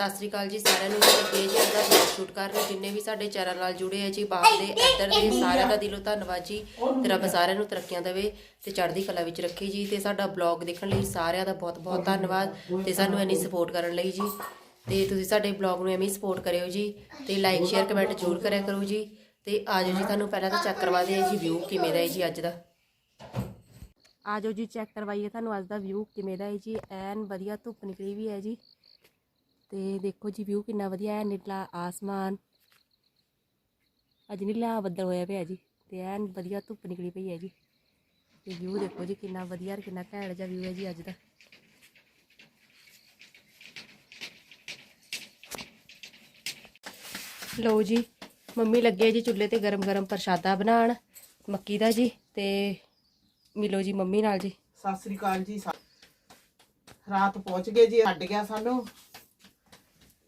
ਸਤਿ ਸ੍ਰੀ ਅਕਾਲ ਜੀ ਸਾਰਿਆਂ ਨੂੰ। ਜੀ ਲੱਗੇ ਦਾ ਵਲੌਗ ਸ਼ੂਟ ਕਰਨ ਜਿੰਨੇ ਵੀ ਸਾਡੇ ਚੈਨਲ ਨਾਲ ਜੁੜੇ ਆ ਜੀ ਬਾਹਰ ਦੇ ਇੱਧਰ ਦੇ ਸਾਰਿਆਂ ਦਾ ਦਿਲੋਂ ਧੰਨਵਾਦ ਜੀ। ਤੇ ਰੱਬ ਸਾਰਿਆਂ ਨੂੰ ਤਰੱਕੀਆਂ ਦੇਵੇ ਤੇ ਚੜ੍ਹਦੀ ਕਲਾ ਵਿੱਚ ਰੱਖੇ ਜੀ। ਤੇ ਸਾਡਾ ਬਲੌਗ ਦੇਖਣ ਲਈ ਸਾਰਿਆਂ ਦਾ ਬਹੁਤ ਬਹੁਤ ਧੰਨਵਾਦ। ਤੇ ਸਾਨੂੰ ਇੰਨੀ ਸਪੋਰਟ ਕਰਨ ਲਈ ਜੀ। ਤੇ ਤੁਸੀਂ ਸਾਡੇ ਬਲੌਗ ਨੂੰ ਐਵੇਂ ਹੀ ਸਪੋਰਟ ਕਰਿਓ ਜੀ। ਤੇ ਲਾਈਕ ਸ਼ੇਅਰ ਕਮੈਂਟ ਜ਼ਰੂਰ ਕਰਿਆ ਕਰੋ ਜੀ। ਤੇ ਆਜੋ ਜੀ, ਤੁਹਾਨੂੰ ਪਹਿਲਾਂ ਤਾਂ ਚੈੱਕ ਕਰਵਾਦੇ ਆ ਜੀ ਵਿਊ ਕਿਵੇਂ ਦਾ ਹੈ ਜੀ ਅੱਜ ਦਾ। ਆਜੋ ਜੀ ਚੈੱਕ ਕਰਵਾਈਏ ਤੁਹਾਨੂੰ ਅੱਜ ਦਾ ਵਿਊ ਕਿਵੇਂ ਦਾ ਹੈ ਜੀ। ਐਨ ਵਧੀਆ ਧੁੱਪ ਨਿਕਲੀ ਵੀ ਹੈ ਜੀ। ਤੇ ਦੇਖੋ ਜੀ ਵਿਊ ਕਿੰਨਾ ਵਧੀਆ ਹੈ, ਨੀਲਾ ਆਸਮਾਨ। ਅੱਜ ਨੀਲਾ ਬੱਦਲ ਹੋਇਆ ਪਿਆ ਜੀ, ਤੇ ਐਨ ਵਧੀਆ ਧੁੱਪ ਨਿਕਲੀ ਪਈ ਹੈ ਜੀ ਤੇ ਵਿਊ ਦੇਖੋ ਜੀ, ਕਿੰਨਾ ਵਧੀਆ ਔਰ ਕਿੰਨਾ ਘੈਂਟ ਜਿਹਾ ਵਿਊ ਹੈ ਜੀ ਅੱਜ ਦਾ। ਲਓ ਜੀ, ਮੰਮੀ ਲੱਗੇ ਜੀ ਚੁੱਲ੍ਹੇ ਤੇ ਗਰਮ ਗਰਮ ਪ੍ਰਸ਼ਾਦਾ ਬਣਾਉਣ, ਮੱਕੀ ਦਾ ਜੀ, ਤੇ ਮਿਲੋ ਜੀ ਮੰਮੀ ਨਾਲ ਜੀ। ਸਤਿ ਸ੍ਰੀ ਅਕਾਲ ਜੀ ਰਾਤ ਪਹੁੰਚ ਗਏ ਜੀ ਅੱਡ ਗਿਆ ਸਾਨੂੰ।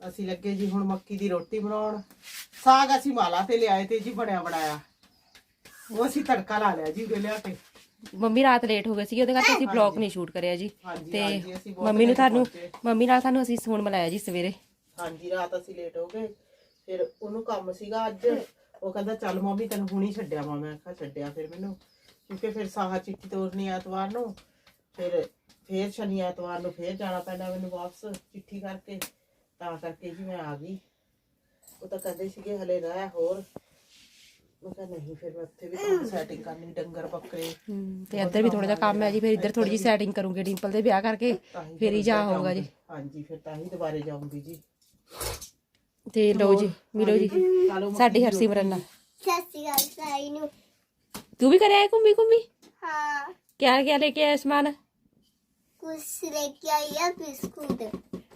ਅਸੀਂ ਲੱਗੇ ਜੀ ਹੁਣ ਮੱਕੀ ਦੀ ਰੋਟੀ ਬਣਾਉਣ। ਸਾਗ ਅਸੀਂ ਮਾਲਾ ਤੇ ਲਿਆਏ ਤੇ ਜੀ ਬਣਿਆ ਬਣਾਇਆ। ਉਹ ਅਸੀਂ ਤੜਕਾ ਲਾ ਲਿਆ ਜੀ ਉਹਦੇ ਲਿਆ ਕੇ। ਮੰਮੀ ਰਾਤ ਲੇਟ ਹੋ ਗਏ ਸੀ ਉਹਦੇ ਕਰਕੇ ਅਸੀਂ ਬਲੌਗ ਨਹੀਂ ਸ਼ੂਟ ਕਰਿਆ ਜੀ। ਹਾਂਜੀ, ਤੇ ਹਾਂਜੀ, ਅਸੀਂ ਬਹੁਤ ਮੰਮੀ ਨੂੰ late ਤੁਹਾਨੂੰ ਪਹੁੰਚੇ। ਮੰਮੀ ਨਾਲ ਤੁਹਾਨੂੰ ਅਸੀਂ ਫੋਨ ਮਿਲਾਇਆ ਜੀ ਸਵੇਰੇ। ਹਾਂਜੀ ਰਾਤ ਅਸੀਂ ਲੇਟ ਹੋ ਗਏ। ਫਿਰ ਉਹਨੂੰ ਕੰਮ ਸੀਗਾ ਅੱਜ। ਉਹ ਕਹਿੰਦਾ ਚੱਲ ਮੰਮੀ ਤੈਨੂੰ ਹੁਣੀ ਛੱਡਿਆ ਵਾ। ਮੈਂ ਕਿਹਾ ਛੱਡਿਆ ਫਿਰ ਮੈਨੂੰ? ਕਿਉਂਕਿ ਫਿਰ ਸਾਹਾ ਚਿੱਠੀ ਤੋਰਨੀ ਐਤਵਾਰ ਨੂੰ। ਫਿਰ ਫੇਰ ਸ਼ਨੀ ਐਤਵਾਰ ਨੂੰ ਫੇਰ ਜਾਣਾ ਪੈਣਾ ਮੈਨੂੰ ਵਾਪਸ ਚਿੱਠੀ ਕਰਕੇ। ਤਾਂ ਕਰਕੇ ਜੀ ਮੈਂ ਆ ਗਈ। ਉਹ ਤਾਂ ਕਹਿੰਦੇ ਸੀਗੇ ਹਲੇ ਰਹਿ ਹੋਰ। ਮੈਂ ਕਿਹਾ ਨਹੀਂ ਫਿਰ ਮੈਂ ਉੱਥੇ ਵੀ ਕੰਮ ਸੈਟਿੰਗ ਕਰਨੀ ਡੰਗਰ ਬੱਕਰੇ। ਤੇ ਇੱਧਰ ਵੀ ਥੋੜਾ ਜਿਹਾ ਕੰਮ ਹੈ ਜੀ ਫਿਰ ਇੱਧਰ ਥੋੜੀ ਜਿਹੀ ਸੈਟਿੰਗ ਕਰੂੰਗੇ ਡਿੰਪਲ ਦੇ ਵਿਆਹ ਕਰਕੇ ਤਾਂ ਫਿਰ ਹੀ ਜਾ ਹੋਊਗਾ ਜੀ। ਹਾਂਜੀ ਫਿਰ ਤਾਂ ਹੀ ਦੁਬਾਰੇ ਜਾਊਂਗੀ ਜੀ। ਤੇ ਲਓ ਜੀ ਮਿਲੋ ਜੀ ਸਾਡੀ ਹਰਸਿਮਰਨ ਨਾਲ ਸਤਿ ਸ਼੍ਰੀ ਅਕਾਲ ਸਾਈ ਨੂੰ। ਤੂੰ ਵੀ ਕਰਿਆ ਹੈ ਘੁੰਮੀ ਘੁੰਮੀ? ਹਾਂ। ਕਿਆ ਕਿਆ ਲੈ ਕੇ ਆਇਆ ਸਮਾਨ? ਕੁਛ ਲੈ ਕੇ ਆਈ ਆ ਬਿਸਕੁਟ।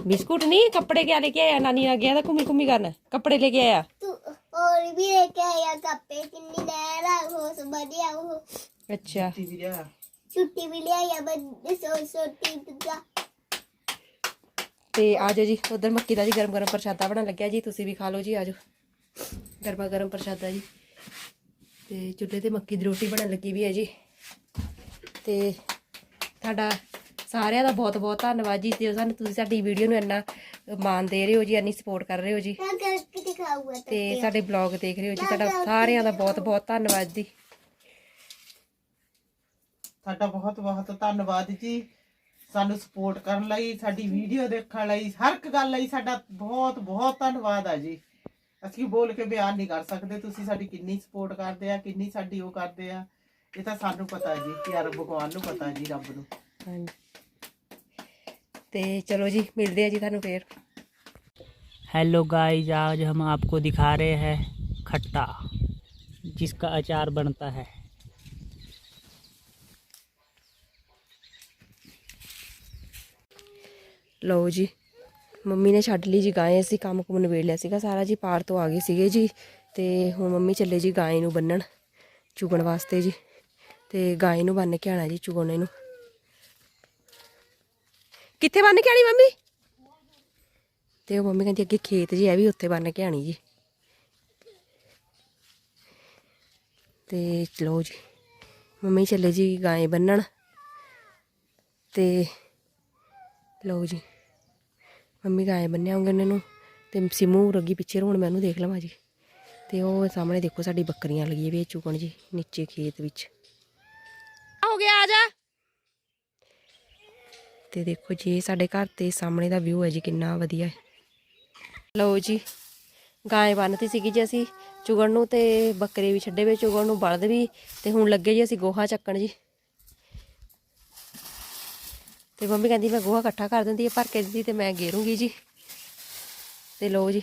ਬਿਸਕੁਟ ਨਹੀਂ ਕੱਪੜੇ ਕਿਆ ਲੈ ਕੇ ਆਇਆ ਨਾਨੀ ਨਾਲ ਗਿਆ ਤਾਂ ਘੁੰਮੀ ਘੁੰਮੀ ਕਰਨ ਕੱਪੜੇ ਲੈ ਕੇ ਆਇਆ ਤੂੰ और भी लेके आया कपे किन्नी नहरा हो सब बढ़िया हो ਅੱਛਾ ਰੋਟੀ ਵੀ ਲਿਆ छुट्टी भी ले आया बड़े सो छोटी पिज्जा ਤੇ ਆਜੋ ਜੀ ਉਧਰ ਮੱਕੀ ਦਾ ਜੀ ਗਰਮ ਗਰਮ ਪ੍ਰਸ਼ਾਦਾ ਬਣਨ ਲੱਗਿਆ ਜੀ ਤੁਸੀਂ ਵੀ ਖਾ ਲਓ ਜੀ ਆਜੋ ਗਰਮਾ ਗਰਮ ਪ੍ਰਸ਼ਾਦਾ ਜੀ ਤੇ ਚੁੱਲ੍ਹੇ ਤੇ ਮੱਕੀ ਦੀ ਰੋਟੀ ਬਣਨ ਲੱਗੀ ਵੀ ਹੈ ਜੀ ਤੇ ਤੁਹਾਡਾ ਸਾਰਿਆਂ ਦਾ ਬਹੁਤ ਬਹੁਤ ਧੰਨਵਾਦ ਜੀ ਤੇ ਸਾਨੂੰ ਤੁਸੀਂ ਸਾਡੀ ਵੀਡੀਓ ਨੂੰ ਇੰਨਾ ਮਾਨ ਦੇ ਰਹੇ ਹੋ ਜੀ ਇੰਨੀ ਸਪੋਰਟ ਕਰ ਰਹੇ ਹੋ ਜੀ। ਤੇ ਸਾਡੇ ਬਲੌਗ ਦੇਖ ਰਹੇ ਹੋ ਜੀ ਤੁਹਾਡਾ ਸਾਰਿਆਂ ਦਾ ਬਹੁਤ ਬਹੁਤ ਧੰਨਵਾਦ ਜੀ। ਸਾਡਾ ਬਹੁਤ ਬਹੁਤ ਧੰਨਵਾਦ ਜੀ ਸਾਨੂੰ ਸਪੋਰਟ ਕਰਨ ਲਈ ਸਾਡੀ ਵੀਡੀਓ ਦੇਖਣ ਲਈ ਹਰ ਇੱਕ ਗੱਲ ਲਈ ਸਾਡਾ ਬਹੁਤ ਬਹੁਤ ਧੰਨਵਾਦ ਆ ਜੀ। ਅਸੀਂ ਬੋਲ ਕੇ ਬਿਆਨ ਨਹੀਂ ਕਰ ਸਕਦੇ ਤੁਸੀਂ ਸਾਡੀ ਕਿੰਨੀ ਸਪੋਰਟ ਕਰਦੇ ਆ ਕਿੰਨੀ ਸਾਡੀ ਉਹ ਕਰਦੇ ਆ ਇਹ ਤਾਂ ਸਾਨੂੰ ਪਤਾ ਜੀ ਕਿ ਯਾਰ ਭਗਵਾਨ ਨੂੰ ਪਤਾ ਜੀ ਰੱਬ ਨੂੰ। ਹਾਂਜੀ। ਤੇ ਚਲੋ ਜੀ ਮਿਲਦੇ ਆ ਜੀ ਤੁਹਾਨੂੰ ਫੇਰ हेलो गाइस आज हम आपको दिखा रहे हैं खट्टा जिसका अचार बनता है ਲਓ ਜੀ ਮੰਮੀ ਨੇ ਛੱਡ ਲਈ ਜੀ ਗਾਂ ਅਸੀਂ ਕੰਮ ਕੁਮ ਨਵੇੜ ਲਿਆ ਸੀਗਾ ਸਾਰਾ ਜੀ ਪਾਰ ਤੋਂ ਆ ਗਏ ਸੀਗੇ ਜੀ ਤੇ ਹੁਣ ਮੰਮੀ ਚੱਲੇ ਜੀ ਗਾਂ ਨੂੰ ਬੰਨਣ ਚੁਗਣ ਵਾਸਤੇ ਜੀ ਤੇ ਗਾਂ ਨੂੰ ਬੰਨ ਕੇ ਆਣਾ ਜੀ ਚੁਗਣੇ ਨੂੰ ਕਿੱਥੇ ਬੰਨ ਕੇ ਆਣੀ ਮੰਮੀ? ਤੇ ਉਹ ਮੰਮੀ ਕਹਿੰਦੀ ਅੱਗੇ ਖੇਤ ਜੀ ਹੈ ਵੀ ਉੱਥੇ ਬੰਨ ਕੇ ਆਣੀ ਜੀ। ਤੇ ਲਓ ਜੀ, ਮੰਮੀ ਚੱਲੇ ਜੀ ਗਾਂ ਬੰਨਣ। ਤੇ ਲਓ ਜੀ, ਮੰਮੀ ਗਾਏ ਬੰਨਿਆ ਆਉਂਗੇ ਉਹਨਾਂ ਨੂੰ। ਤੇ ਸਿਮੂ ਰੱਗੀ ਪਿੱਛੇ ਰੋਣ, ਮੈਂ ਉਹਨੂੰ ਦੇਖ ਲਵਾਂ ਜੀ। ਤੇ ਉਹ ਸਾਹਮਣੇ ਦੇਖੋ ਸਾਡੀ ਬੱਕਰੀਆਂ ਲੱਗੀ ਵੀ ਚੁਗਣ ਜੀ, ਨੀਚੇ ਖੇਤ ਵਿੱਚ। ਹੋ ਗਿਆ ਆ ਜਾ। ਤੇ ਦੇਖੋ ਜੀ, ਇਹ ਸਾਡੇ ਘਰ ਤੇ ਸਾਹਮਣੇ ਦਾ ਵਿਊ ਹੈ ਜੀ, ਕਿੰਨਾ ਵਧੀਆ ਹੈ। ਲਓ ਜੀ, ਗਾਏ ਬੰਨਤੀ ਸੀਗੀ ਜੀ ਅਸੀਂ ਚੁਗਣ ਨੂੰ ਤੇ ਬੱਕਰੇ ਵੀ ਛੱਡੇ ਵੇ ਚੁਗਣ ਨੂੰ ਬਲਦ ਵੀ ਤੇ ਹੁਣ ਲੱਗੇ ਜੀ ਅਸੀਂ ਗੋਹਾ ਚੱਕਣ ਜੀ। ਤੇ ਮੰਮੀ ਕਹਿੰਦੀ, ਮੈਂ ਗੋਹਾ ਇਕੱਠਾ ਕਰ ਦਿੰਦੀ ਹੈ ਭਰ ਕੇ ਦਿੰਦੀ ਤੇ ਮੈਂ ਗੇਰੂੰਗੀ ਜੀ। ਤੇ ਲਓ ਜੀ,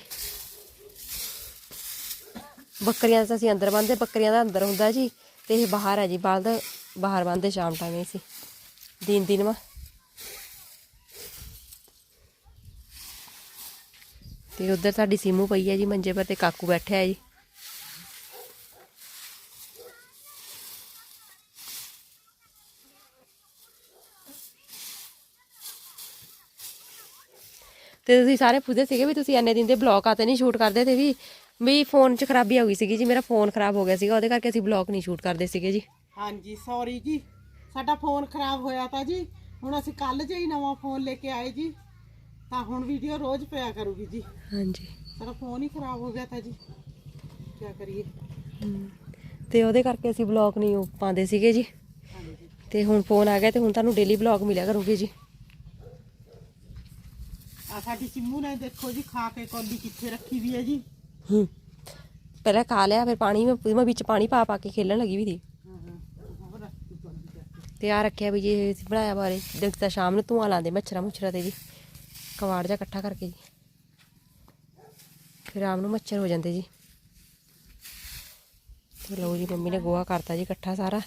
ਬੱਕਰੀਆਂ ਤਾਂ ਅਸੀਂ ਅੰਦਰ ਬੰਨਦੇ, ਬੱਕਰੀਆਂ ਦਾ ਅੰਦਰ ਹੁੰਦਾ ਜੀ ਤੇ ਇਹ ਬਾਹਰ ਹੈ ਜੀ, ਬਲਦ ਬਾਹਰ ਬੰਨਦੇ ਸ਼ਾਮ ਟਾਈਮ ਅਸੀਂ ਦਿਨ ਦਿਨ ਮਾ ਤੇ ਉਧਰ ਸਾਡੀ ਸੀਮੂ ਪਈ ਹੈ ਜੀ, ਮੰਜੇ ਪਰ ਤੇ ਕਾਕੂ ਬੈਠਿਆ ਹੈ ਜੀ। ਤੇ ਤੁਸੀਂ ਸਾਰੇ ਪੁੱਛਦੇ ਸੀਗੇ ਵੀ ਤੁਸੀਂ ਇੰਨੇ ਦਿਨ ਦੇ ਬਲੌਗ ਆਤੇ ਨਹੀਂ ਸ਼ੂਟ ਕਰਦੇ ਤੇ ਵੀ ਵੀ ਫੋਨ 'ਚ ਖਰਾਬੀ ਹੋ ਗਈ ਸੀਗੀ ਜੀ, ਮੇਰਾ ਫੋਨ ਖਰਾਬ ਹੋ ਗਿਆ ਸੀਗਾ, ਉਹਦੇ ਕਰਕੇ ਅਸੀਂ ਬਲੌਗ ਨਹੀਂ ਸ਼ੂਟ ਕਰਦੇ ਸੀਗੇ ਜੀ। ਹਾਂਜੀ ਸੌਰੀ ਜੀ। ਸਾਡਾ ਫੋਨ ਖਰਾਬ ਹੋਇਆ ਤਾਂ ਜੀ, ਹੁਣ ਅਸੀਂ ਕੱਲ ਜੇ ਹੀ ਨਵਾਂ ਫੋਨ ਲੈ ਕੇ ਆਏ ਜੀ। ਤਾਂ ਹੁਣ ਵੀਡੀਓ ਰੋਜ਼ ਪਿਆ ਕਰੂਗੀ ਜੀ। ਹਾਂਜੀ। ਸਾਡਾ ਫੋਨ ਹੀ ਖਰਾਬ ਹੋ ਗਿਆ ਤਾਂ ਜੀ। ਕੀ ਕਰੀਏ। ਤੇ ਉਹਦੇ ਕਰਕੇ ਅਸੀਂ ਬਲੌਗ ਨਹੀਂ ਉਹ ਪਾਉਂਦੇ ਸੀਗੇ ਜੀ। ਹਾਂਜੀ। ਤੇ ਹੁਣ ਫੋਨ ਆ ਗਿਆ ਤੇ ਹੁਣ ਤੁਹਾਨੂੰ ਡੇਲੀ ਬਲੌਗ ਮਿਲਿਆ ਕਰੂਗੇ ਜੀ। ਆ ਸਾਡੀ ਸਿੰਮੂ ਨੇ ਦੇਖੋ ਜੀ ਖਾ ਕੇ ਕੌਲੀ ਕਿੱਥੇ ਰੱਖੀ ਵੀ ਹੈ ਜੀ। ਹੂੰ ਪਹਿਲਾਂ ਖਾ ਲਿਆ ਫਿਰ ਪਾਣੀ ਮੈਂ ਮੈਂ ਵਿੱਚ ਪਾਣੀ ਪਾ ਪਾ ਕੇ ਖੇਲਣ ਲੱਗੀ ਵੀ ਸੀ। ਹਾਂ ਹਾਂ। ਹੋਰ ਰੱਖੀ ਕੌਲੀ ਕਰਕੇ ਤੇ ਆ ਰੱਖਿਆ ਵੀ ਜੀ ਅਸੀਂ ਬਣਾਇਆ ਬਾਰੇ। ਦੇਖ ਤਾਂ ਸ਼ਾਮ ਨੂੰ ਧੂਆਂ ਲਾਉਂਦੇ ਮੱਛਰਾਂ ਮੁੱਛਰਾਂ ਤੇ ਜੀ। ਕਵਾੜ ਜਾ ਇਕੱਠਾ ਕਰਕੇ ਜੀ। ਫਿਰ ਆਮ ਨੂੰ ਮੱਛਰ ਹੋ ਜਾਂਦੇ ਜੀ। ਤੇ ਲਓ ਜੀ, ਮੰਮੀ ਨੇ ਗੋਹਾ ਕਰਤਾ ਜੀ ਇਕੱਠਾ ਸਾਰਾ।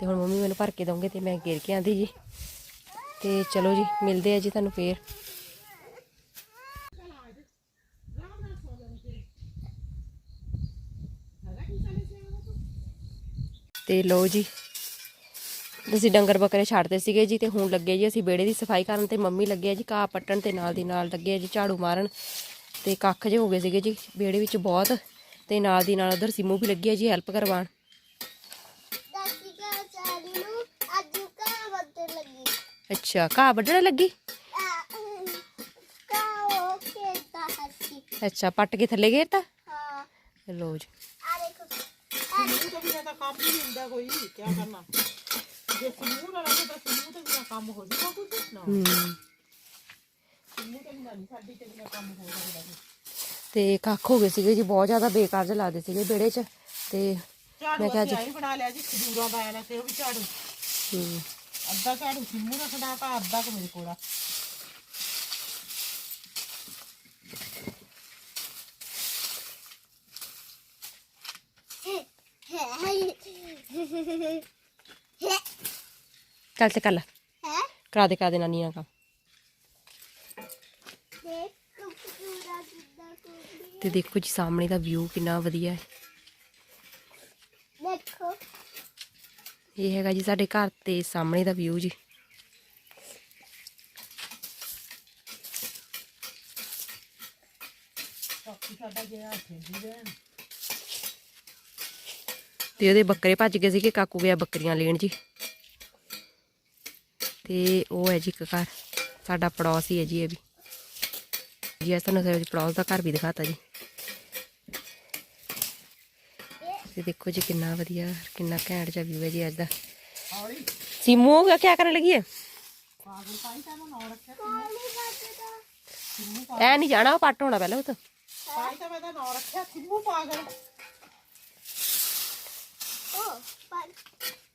ਤੇ ਹੁਣ ਮੰਮੀ ਮੈਨੂੰ ਭਰ ਕੇ ਦਊਂਗੇ ਤੇ ਮੈਂ ਗੇਰ ਕੇ ਆਂਦੀ ਜੀ। ਤੇ ਚਲੋ ਜੀ, ਮਿਲਦੇ ਆ ਜੀ ਤੁਹਾਨੂੰ ਫੇਰ। ਤੇ ਲਓ ਜੀ ਅਸੀਂ ਡੰਗਰ ਬੱਕਰੇ ਛੱਡਦੇ ਸੀਗੇ ਜੀ ਤੇ ਹੁਣ ਲੱਗੇ ਜੀ ਅਸੀਂ ਵਿਹੜੇ ਦੀ ਸਫ਼ਾਈ ਕਰਨ ਤੇ ਮੰਮੀ ਲੱਗੇ ਆ ਜੀ ਘਾਹ ਪੱਟਣ ਤੇ ਨਾਲ ਦੀ ਨਾਲ ਲੱਗੇ ਆ ਜੀ ਝਾੜੂ ਮਾਰਨ ਤੇ ਕੱਖ ਜੇ ਹੋ ਗਏ ਸੀਗੇ ਜੀ ਵਿਹੜੇ ਵਿੱਚ ਬਹੁਤ ਤੇ ਨਾਲ ਦੀ ਨਾਲ ਉਧਰ ਸਿਮੂ ਵੀ ਲੱਗੀ ਆ ਜੀ ਹੈਲਪ ਕਰਵਾਉਣ। ਦਾਦੀ ਕਾ ਚਾਲੀ ਨੂੰ ਅੱਜ ਕਾ ਵੱਧ ਲੱਗੀ। ਅੱਛਾ ਘਾਹ ਵੱਢਣ ਲੱਗੀ? ਕਾ ਉਹ ਖੇਤਾ ਹੱਸੀ ਅੱਛਾ ਪੱਟ ਕੇ ਥੱਲੇ ਗੇਰਤਾ ਹਾਂ। ਲਓ ਜੀ। ਆ ਦੇਖੋ। ਸਿੰਮੂ ਤੋਂ ਕੰਮ ਹੀ ਨਹੀਂ ਹੁੰਦਾ ਕੋਈ ਕੀ ਕਰਨਾ? ਜੇ ਤਾਂ ਸਿੰਮੂ ਤੋਂ ਬਿਨਾਂ ਕੰਮ ਹੋ ਜਾਊਗਾ ਕੁਝ ਨਾ। ਹੂੰ। ਸਿੰਮੂ ਤੋਂ ਬਿਨਾਂ ਨਹੀਂ ਸਾਡੀ ਤੇ ਬਿਨਾਂ ਕੰਮ ਹੋ ਸਕਦਾ ਜੀ। ਤੇ ਕੱਖ ਹੋ ਗਏ ਸੀਗੇ ਜੀ ਬਹੁਤ ਜ਼ਿਆਦਾ ਬੇਕਾਰ ਜਿਹਾ ਲੱਗਦੇ ਸੀਗੇ ਵਿਹੜੇ 'ਚ ਤੇ ਝਾੜੂ ਮੈਂ ਕਿਹਾ ਅਸੀਂ ਆਹੀ ਬਣਾ ਲਿਆ ਜੀ ਖਜੂਰਾਂ ਦਾ ਆਇਆ ਤੇ ਉਹ ਵੀ ਝਾੜੂ। ਹੂੰ। ਅੱਧਾ ਝਾੜੂ ਸਿੰਮੂ ਦਾ ਖੜਾ ਤਾਂ ਅੱਧਾ ਕੁ ਮੇਰੇ ਕੋਲ ਆ। ਚੱਲ ਤੇ ਕਰ ਲੈ ਹੈ? ਕਰਾ ਦੇ ਕਰਾ ਦੇ ਨਾਨੀ ਨਾਲ ਕੰਮ। ਦੇਖ ਕੁਕੂਰਾ ਕਿੱਦਾਂ ਕੁੜੀ ਤੇ ਦੇਖੋ ਜੀ ਸਾਹਮਣੇ ਦਾ ਵਿਊ ਕਿੰਨਾ ਵਧੀਆ ਹੈ। ਦੇਖੋ। ਇਹ ਹੈਗਾ ਜੀ ਸਾਡੇ ਘਰ ਤੇ ਸਾਹਮਣੇ ਦਾ ਵਿਊ ਜੀ। ਤੇ ਉਹਦੇ ਬੱਕਰੇ ਭੱਜ ਗਏ ਸੀਗੇ ਕਾਕੂ ਗਿਆ ਬੱਕਰੀਆਂ ਲੈਣ ਜੀ। ਤੇ ਉਹ ਹੈ ਜੀ ਇੱਕ ਘਰ। ਸਾਡਾ ਪੜੋਸੀ ਹੈ ਜੀ ਇਹ ਵੀ। ਜੀ ਇਸ ਤੁਹਾਨੂੰ ਸਾਡੇ ਪੜੋਸ ਦਾ ਘਰ ਵੀ ਦਿਖਾਤਾ ਜੀ। ਤੇ ਦੇਖੋ ਜੀ ਕਿੰਨਾ ਵਧੀਆ ਕਿੰਨਾ ਘੈਂਟ ਜਿਹਾ ਵਿਊ ਹੈ ਜੀ ਅੱਜ ਦਾ। ਸੀਮੂ ਕੀ ਕਰਨ ਲੱਗੀ ਹੈ? ਐ ਨਹੀਂ ਜਾਣਾ ਉਹ ਪੱਟ ਹੋਣਾ ਪਹਿਲਾਂ ਉਹ ਤਾਂ। ਪਾਈ ਤਾਂ ਮੈਂ ਤਾਂ ਨਾਂ ਰੱਖਿਆ ਸਿੰਮੂ ਪਾਗਲ ਉਹ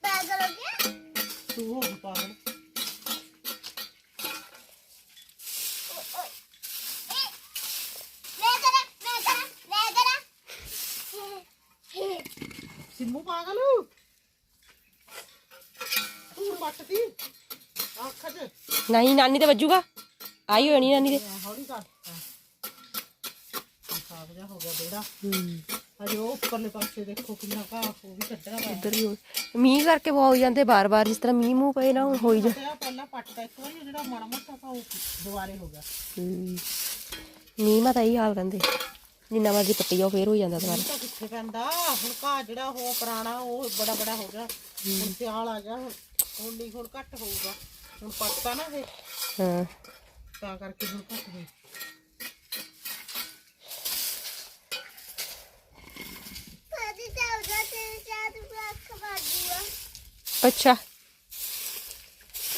ਪਾਗਲ ਹੋ ਗਿਆ? ਤੂੰ ਹੋ ਪਾਗਲ ਮੈਂ ਕਰਾਂ ਮੈਂ ਕਰਾਂ ਮੈਂ ਕਰਾਂ ਸਿੰਮੂ ਪਾਗਲ? ਤੂੰ ਪੱਟਦੀ ਅੱਖ ਚ। ਨਹੀਂ ਨਾਨੀ ਤੇ ਵੱਜੂਗਾ। ਆਈ ਹੋਣੀ ਨਾਨੀ ਦੇ। ਹਾਂ, ਹੌਲੀ ਕਰ ਹਾਂ। ਸਾਫ਼ ਜਾ ਹੋ ਗਿਆ ਬੇੜਾ ਹੂੰ ਹਜੇ ਉਹ ਉੱਪਰਲੇ ਪਾਸੇ ਦੇਖੋ ਕਿੰਨਾ ਘਾਹ ਉਹ ਵੀ ਕੱਢਣਾ ਪਿਆ ਇੱਧਰ ਵੀ ਹੋ- ਮੀਂਹ ਕਰਕੇ ਬਹੁਤ ਹੋ ਜਾਂਦੇ ਬਾਰ-ਬਾਰ ਜਿਸ ਤਰ੍ਹਾਂ ਮੀਂਹ ਮੂੰਹ ਪਏ ਨਾ ਹੁਣ ਹੋਈ ਜਾ ਪਹਿਲਾਂ ਪੱਟਦਾ ਇੱਕ ਵਾਰੀ ਜਿਹੜਾ ਮਾੜਾ ਮੋਟਾ ਤਾਂ ਉਹ ਦੁਬਾਰੇ ਹੋ ਗਿਆ। ਹੂੰ। ਮੀਂਹ ਮਾ ਤਾਂ ਇਹੀ ਹਾਲ ਰਹਿੰਦੇ। ਜਿੰਨਾ ਮਰਜ਼ੀ ਪੱਟੀ ਜਾਓ ਫੇਰ ਹੋ ਜਾਂਦਾ ਦੁਬਾਰਾ ਇਹ ਤਾਂ ਕਿੱਥੇ ਪੈਂਦਾ? ਹੁਣ ਘਾਹ ਜਿਹੜਾ ਉਹ ਪੁਰਾਣਾ ਉਹ ਬੜਾ ਬੜਾ ਹੋ ਗਿਆ। ਹੁਣ ਸਿਆਲ ਆ ਗਿਆ ਹੁਣ ਹੁਣ ਨਹੀਂ ਹੁਣ ਘੱਟ ਹੋਊਗਾ। ਹੁਣ ਪੱਟਦਾ ਨਾ ਇਹ। ਹਾਂ। ਤਾਂ ਕਰਕੇ ਹੁਣ ਘੱਟ ਹੋਈ ਪਾਦੀ ਤਾਂ ਜਾ ਤੇ ਚਾਹ ਤੂੰ ਅੱਖ ਮਾਰੂਗਾ ਅੱਛਾ।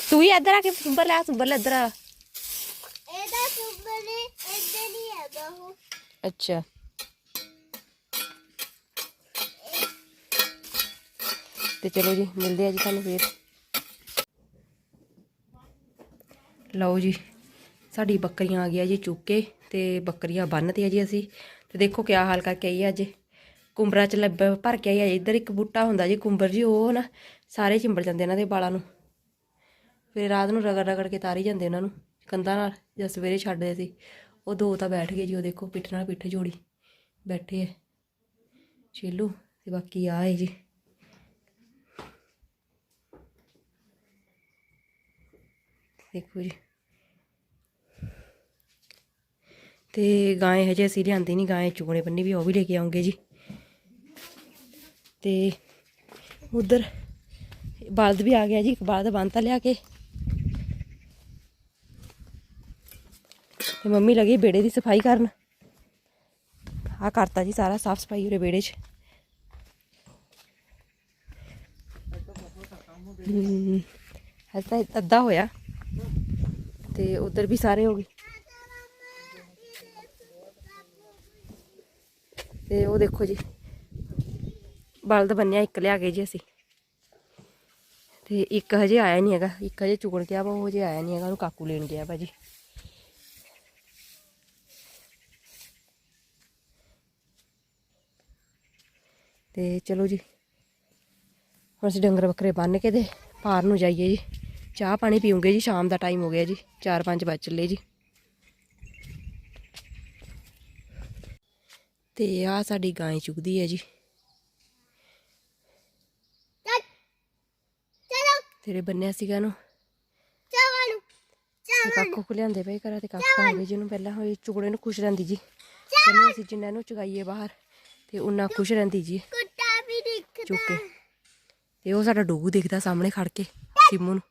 ਤੂੰ ਹੀ ਇੱਧਰ ਆ ਕੇ ਸੁੰਬਰ ਲੈ ਸੁੰਬਰ ਲੈ ਇੱਧਰ ਆ। ਇਹਦਾ ਸੁਪਰ ਨੇ ਇੱਦਾਂ ਨਹੀਂ ਹੈਗਾ ਉਹ। ਅੱਛਾ। ਤੇ ਚਲੋ ਜੀ, ਮਿਲਦੇ ਆ ਜੀ ਤੁਹਾਨੂੰ ਫੇਰ। ਲਓ ਜੀ, ਸਾਡੀ ਬੱਕਰੀਆਂ ਆ ਗਈਆਂ ਜੀ ਚੁੱਕ ਕੇ ਤੇ ਬੱਕਰੀਆਂ ਬੰਨ੍ਹਤੀਆਂ ਜੀ ਅਸੀਂ। ਤੇ ਦੇਖੋ ਕਿਆ ਹਾਲ ਕਰਕੇ ਆਈ ਆ ਅੱਜ। ਕੁੰਬਰਾ ਚ ਲੱਭ ਭਰ ਕੇ ਆਈ ਆ। ਇੱਧਰ ਇੱਕ ਬੂਟਾ ਹੁੰਦਾ ਜੀ ਕੁੰਬਰ ਜੀ, ਉਹ ਨਾ ਸਾਰੇ ਚਿੰਬੜ ਜਾਂਦੇ ਇਹਨਾਂ ਦੇ ਵਾਲਾਂ ਨੂੰ। ਫਿਰ ਰਾਤ ਨੂੰ ਰਗੜ ਰਗੜ ਕੇ ਤਾਰੀ ਜਾਂਦੇ ਉਹਨਾਂ ਨੂੰ, ਕੰਧਾਂ ਨਾਲ, ਜਾਂ ਸਵੇਰੇ ਛੱਡਦੇ ਸੀ। ਉਹ ਦੋ ਤਾਂ ਬੈਠ ਗਏ ਜੀ, ਉਹ ਦੇਖੋ ਪਿੱਠ ਨਾਲ ਪਿੱਠ ਜੋੜੀ ਬੈਠੇ ਐ ਛੇਲੂ ਤੇ ਬਾਕੀ ਆ ਹੈ ਜੀ। ਦੇਖੋ ਜੀ। ਤੇ ਗਾਂ ਹਜੇ ਅਸੀਂ ਲਿਆਂਦੀ ਨਹੀਂ ਗਾਂ ਚੁਗਣੇ ਬੰਨੀ ਵੀ ਉਹ ਵੀ ਲੈ ਕੇ ਆਉਂਗੇ ਜੀ। ਤੇ ਉਧਰ ਬਲਦ ਵੀ ਆ ਗਿਆ ਜੀ, ਇੱਕ ਬਲਦ ਬੰਨਤਾ ਲਿਆ ਕੇ। ਤੇ ਮੰਮੀ ਲੱਗੀ ਬੇੜੇ ਦੀ ਸਫ਼ਾਈ ਕਰਨ। ਆ ਕਰਤਾ ਜੀ ਸਾਰਾ ਸਾਫ਼ ਸਫ਼ਾਈ ਉਰੇ ਬੇੜੇ 'ਚ। ਹਮ, ਤਾਂ ਅੱਧਾ ਹੋਇਆ। ਤੇ ਉਧਰ ਵੀ ਸਾਰੇ ਹੋ ਗਏ। ਤੇ ਉਹ ਦੇਖੋ ਜੀ ਬਲਦ ਬੰਨਿਆ ਇੱਕ ਲਿਆ ਕੇ ਜੀ ਅਸੀਂ। ਤੇ ਇੱਕ ਹਜੇ ਆਇਆ ਨਹੀਂ ਹੈਗਾ ਇੱਕ ਹਜੇ ਚੁਗਣ ਗਿਆ ਵਾ ਉਹ ਹਜੇ ਆਇਆ ਨਹੀਂ ਹੈਗਾ ਉਹਨੂੰ ਕਾਕੂ ਲੈਣ ਗਿਆ ਭਾਜੀ ਤੇ ਚਲੋ ਜੀ ਹੁਣ ਅਸੀਂ ਡੰਗਰ ਬੱਕਰੇ ਬੰਨ ਕੇ ਤੇ ਪਾਰ ਨੂੰ ਜਾਈਏ ਜੀ। ਚਾਹ ਪਾਣੀ ਪੀਉਂਗੇ ਜੀ ਸ਼ਾਮ ਦਾ ਟਾਈਮ ਹੋ ਗਿਆ ਜੀ 4-5 ਵਜ ਚੱਲੇ ਜੀ। ਤੇ ਆ ਸਾਡੀ ਗਾਂ ਚੁਗਦੀ ਹੈ ਜੀ। ਤੇਰੇ ਬੰਨਿਆ ਸੀਗਾ ਨੂੰ ਕਾਕੂ ਕੋ ਲਿਆਂਦੇ ਪਏ ਕਰਾ ਤੇ ਕਾਕੂ ਗਏ ਜਿਹਨੂੰ ਪਹਿਲਾਂ। ਹੋਈ ਚੁਗੜੇ ਨੂੰ ਖੁਸ਼ ਰਹਿੰਦੀ ਜੀ। ਕਹਿੰਦੇ ਅਸੀਂ ਜਿੰਨਾ ਨੂੰ ਚੁਗਾਈਏ ਬਾਹਰ। ਤੇ ਉਹਨਾਂ ਖੁਸ਼ ਰਹਿੰਦੀ ਜੀ। ਕੁੱਤਾ ਵੀ ਦਿਖਦਾ। ਚੁੱਕ ਤੇ ਉਹ ਸਾਡਾ ਡੋਗੂ ਦੇਖਦਾ ਸਾਹਮਣੇ ਖੜ ਕੇ ਸਿੰਮੂ ਨੂੰ।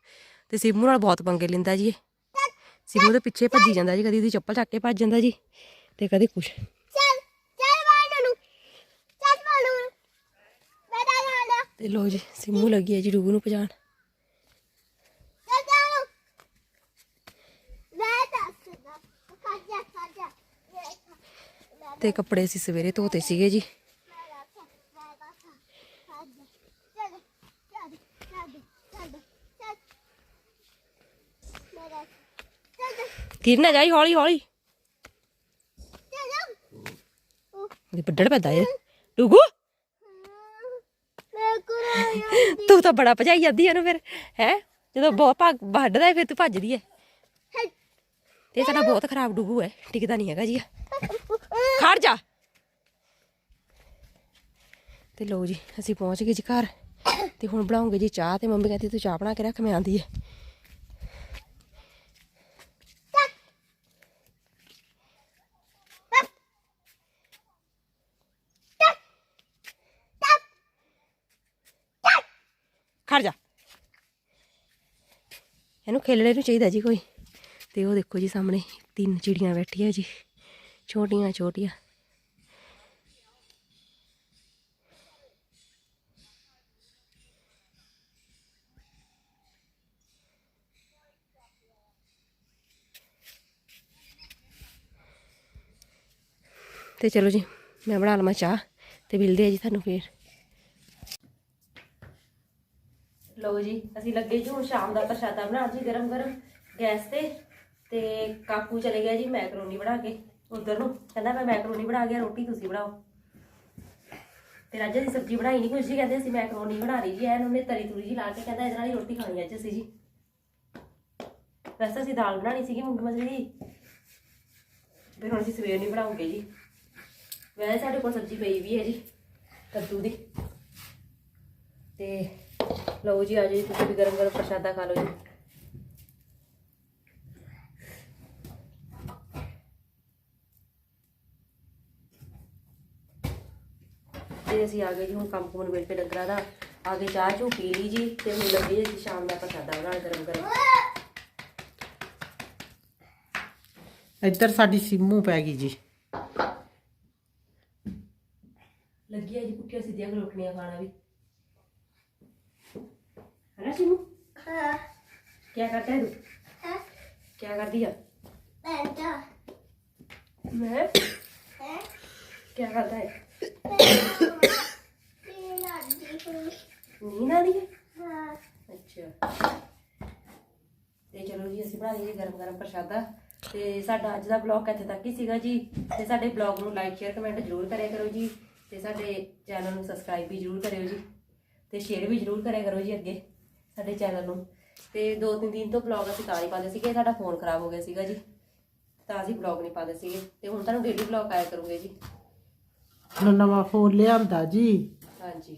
ਤੇ ਸਿੰਮੂ ਨਾਲ ਬਹੁਤ ਪੰਗੇ ਲੈਂਦਾ ਜੀ ਇਹ। ਸਿੰਮੂ ਦੇ ਪਿੱਛੇ ਭੱਜੀ ਜਾਂਦਾ ਜੀ ਕਦੀ ਉਹਦੀ ਚੱਪਲ ਚੱਕ ਕੇ ਭੱਜ ਜਾਂਦਾ ਜੀ ਤੇ ਕਦੀ ਕੁਛ ਤੇ ਲੋ ਜੀ ਸਿੰਮੂ ਲੱਗੀ ਹੈ ਜੀ ਡੋਗੂ ਨੂੰ ਭਜਾਣ ਚੱਲ ਚੱਲ ਮੈਂ ਦੱਸਦਾ ਖਾਜਾ ਖਾਜਾ ਤੇ ਕੱਪੜੇ ਅਸੀਂ ਸਵੇਰੇ ਧੋਤੇ ਸੀਗੇ ਜੀ। ਗਿਰ ਜਾਈ ਹੌਲੀ ਹੌਲੀ। ਇਹ ਵੱਡੜ ਪੈਦਾ ਇਹ। ਡੋਗੂ ਤੂੰ ਤਾਂ ਬੜਾ ਭਜਾਈ ਜਾਂਦੀ ਇਹਨੂੰ ਫਿਰ, ਹੈ? ਜਦੋਂ ਬਹੁਤ ਭਾਗ, ਵੱਢਦਾ ਏ, ਫਿਰ ਤੂੰ ਭੱਜਦੀ ਹੈ ਤੇ ਸਾਡਾ ਬਹੁਤ ਖਰਾਬ ਡੁੱਗੂ ਹੈ ਟਿਕਦਾ ਨਹੀਂ ਹੈਗਾ ਜੀ। ਖੜ ਜਾ। ਤੇ ਲੋ ਜੀ ਅਸੀਂ ਪਹੁੰਚ ਗਏ ਜੀ ਘਰ। ਤੇ ਹੁਣ ਬਣਾਉਂਗੇ ਜੀ ਚਾਹ ਤੇ ਮੰਮੀ ਕਹਿੰਦੀ ਤੂੰ ਚਾਹ ਬਣਾ ਕੇ ਰੱਖ ਮੈਂ ਆਂਦੀ ਹੈ ਖੜ ਜਾ। ਇਹਨੂੰ ਖੇਲਣੇ ਨੂੰ ਚਾਹੀਦਾ ਜੀ ਕੋਈ। ਤੇ ਉਹ ਦੇਖੋ ਜੀ ਸਾਹਮਣੇ ਤਿੰਨ ਚਿੜੀਆਂ ਬੈਠੀਆਂ ਜੀ। ਛੋਟੀਆਂ ਛੋਟੀਆਂ। ਤੇ ਚਲੋ ਜੀ, ਮੈਂ ਬਣਾ ਲਵਾਂ ਚਾਹ ਤੇ ਮਿਲਦੇ ਆ ਜੀ ਤੁਹਾਨੂੰ ਫੇਰ। ਲਓ ਜੀ, ਅਸੀਂ ਲੱਗੇ ਜੀ ਹੁਣ ਸ਼ਾਮ ਦਾ ਪ੍ਰਸ਼ਾਦਾ ਬਣਾਉਣ ਜੀ ਗਰਮ ਗਰਮ ਗੈਸ ਤੇ ਤੇ ਕਾਕੂ ਚਲੇ ਗਿਆ ਜੀ ਮੈਕਰੋਨੀ ਬਣਾ ਕੇ। ਉਧਰ ਨੂੰ। ਕਹਿੰਦਾ ਮੈਂ ਮੈਕਰੋਨੀ ਬਣਾ ਗਿਆ ਰੋਟੀ ਤੁਸੀਂ ਬਣਾਓ। ਤੇ ਅੱਜ ਅਸੀਂ ਸਬਜ਼ੀ ਬਣਾਈ ਨਹੀਂ ਕੁਝ ਜੀ ਕਹਿੰਦੇ ਅਸੀਂ ਮੈਕਰੋਨੀ ਬਣਾ ਲਈ ਜੀ, ਐਨ ਉਹਨੇ ਤਰੀ ਤੁਰੀ ਜੀ ਲਾ ਕੇ ਕਹਿੰਦਾ ਇਹਦੇ ਨਾਲ ਹੀ ਰੋਟੀ ਖਾਣੀ ਅੱਜ ਅਸੀਂ ਜੀ। ਵੈਸੇ ਅਸੀਂ ਦਾਲ ਬਣਾਣੀ ਸੀਗੀ ਮੂੰਗੀ ਮਸਰੀ ਦੀ। ਫਿਰ ਹੁਣ ਅਸੀਂ ਸਵੇਰ ਨਹੀਂ ਬਣਾਉਂਗੇ ਜੀ। ਵੈਸੇ ਸਾਡੇ ਕੋਲ ਸਬਜ਼ੀ ਪਈ ਵੀ ਹੈ ਜੀ, ਕੱਦੂ ਦੀ। ਤੇ ਲਓ ਜੀ, ਆ ਜਾਓ ਜੀ, ਤੁਸੀਂ ਵੀ ਗਰਮ ਗਰਮ ਪ੍ਰਸ਼ਾਦਾ ਖਾ ਲਓ ਜੀ। ਤੇ ਅਸੀਂ ਆ ਗਏ ਜੀ ਹੁਣ ਕੰਮ ਕੁਮ ਨਿਬੇੜ ਕੇ ਡੰਗਰਾਂ ਦਾ। ਆ ਕੇ ਚਾਹ ਚੂ ਪੀ ਲਈ ਜੀ ਤੇ ਹੁਣ ਲੱਗੇ ਜੀ ਸ਼ਾਮ ਦਾ ਪ੍ਰਸ਼ਾਦਾ ਬਣਾਉਣ ਗਰਮ ਗਰਮ। ਇੱਧਰ ਸਾਡੀ ਸਿੰਮੂ ਪੈ ਗਈ ਜੀ। ਲੱਗੀ ਆ ਜੀ ਪੁੱਠੀਆਂ ਸਿੱਧੀਆਂ ਰੋਟੀਆਂ ਖਾਣਾ ਵੀ। ਹਨਾ ਸਿਮੂ? ਹਾਂ। ਕੀ ਕਰਤਾ ਹੈ ਤੂੰ? ਹਾਂ। ਕੀ ਕਰਦੀ ਆ? ਮੈਂ ਹੈ? ਕੀ ਕਰਦਾ ਹੈ? ਨੀਂਦ ਹਾਂ? ਅੱਛਾ। ਤੇ ਚਲੋ ਜੀ ਅਸੀਂ ਬਣਾ ਲਈਏ ਗਰਮ ਗਰਮ ਪ੍ਰਸ਼ਾਦਾ। ਤੇ ਸਾਡਾ ਅੱਜ ਦਾ ਬਲੌਗ ਇੱਥੇ ਤੱਕ ਹੀ ਸੀਗਾ ਜੀ। ਤੇ ਸਾਡੇ ਬਲੌਗ ਨੂੰ ਲਾਈਕ ਸ਼ੇਅਰ ਕਮੈਂਟ ਜ਼ਰੂਰ ਕਰਿਆ ਕਰੋ ਜੀ। ਤੇ ਸਾਡੇ ਚੈਨਲ ਨੂੰ ਸਬਸਕ੍ਰਾਈਬ ਵੀ ਜ਼ਰੂਰ ਕਰਿਓ ਜੀ। ਤੇ ਸ਼ੇਅਰ ਵੀ ਜ਼ਰੂਰ ਕਰਿਆ ਕਰੋ ਜੀ ਅੱਗੇ ਸਾਡੇ ਚੈਨਲ ਨੂੰ। ਤੇ ਦੋ ਤਿੰਨ ਦਿਨ ਤੋਂ ਬਲੌਗ ਅਸੀਂ ਤਾਂ ਨਹੀਂ ਪਾਉਂਦੇ ਸੀਗੇ ਸਾਡਾ ਫੋਨ ਖਰਾਬ ਹੋ ਗਿਆ ਸੀਗਾ ਜੀ। ਤਾਂ ਅਸੀਂ ਬਲੌਗ ਨਹੀਂ ਪਾਉਂਦੇ ਸੀਗੇ। ਤੇ ਹੁਣ ਤੁਹਾਨੂੰ ਡੇਲੀ ਬਲੌਗ ਆਇਆ ਕਰੂਗੇ ਜੀ। ਨਵਾਂ ਫੋਨ ਲਿਆਂਦਾ ਜੀ। ਹਾਂਜੀ।